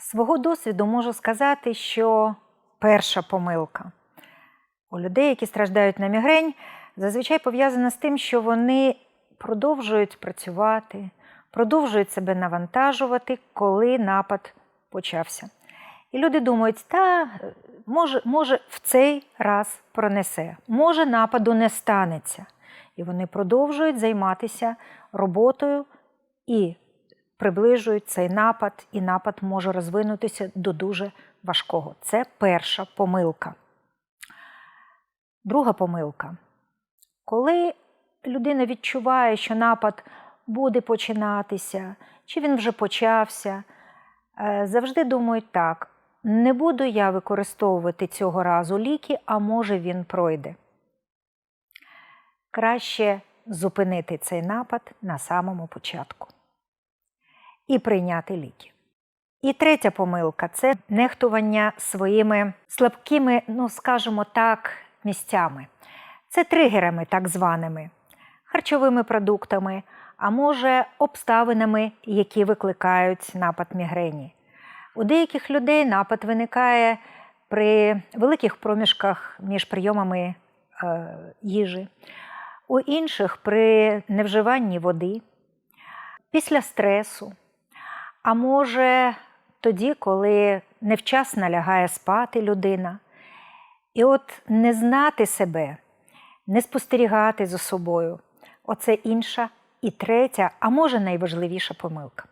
свого досвіду можу сказати, що перша помилка у людей, які страждають на мігрень, зазвичай пов'язана з тим, що вони продовжують працювати, продовжують себе навантажувати, коли напад почався. І люди думають, та може, може в цей раз пронесе, може нападу не станеться. І вони продовжують займатися роботою і приближують цей напад, і напад може розвинутися до дуже важкого. Це перша помилка. Друга помилка. Коли людина відчуває, що напад буде починатися, чи він вже почався, е, завжди думають так: не буду я використовувати цього разу ліки, а може він пройде. Краще зупинити цей напад на самому початку і прийняти ліки. І третя помилка це нехтування своїми слабкими, ну скажімо так, місцями. Це тригерами, так званими, харчовими продуктами, а може обставинами, які викликають напад мігрені. У деяких людей напад виникає при великих проміжках між прийомами е, їжі, у інших при невживанні води, після стресу, а може тоді, коли невчасно лягає спати людина. І от не знати себе, не спостерігати за собою оце інша і третя, а може найважливіша помилка.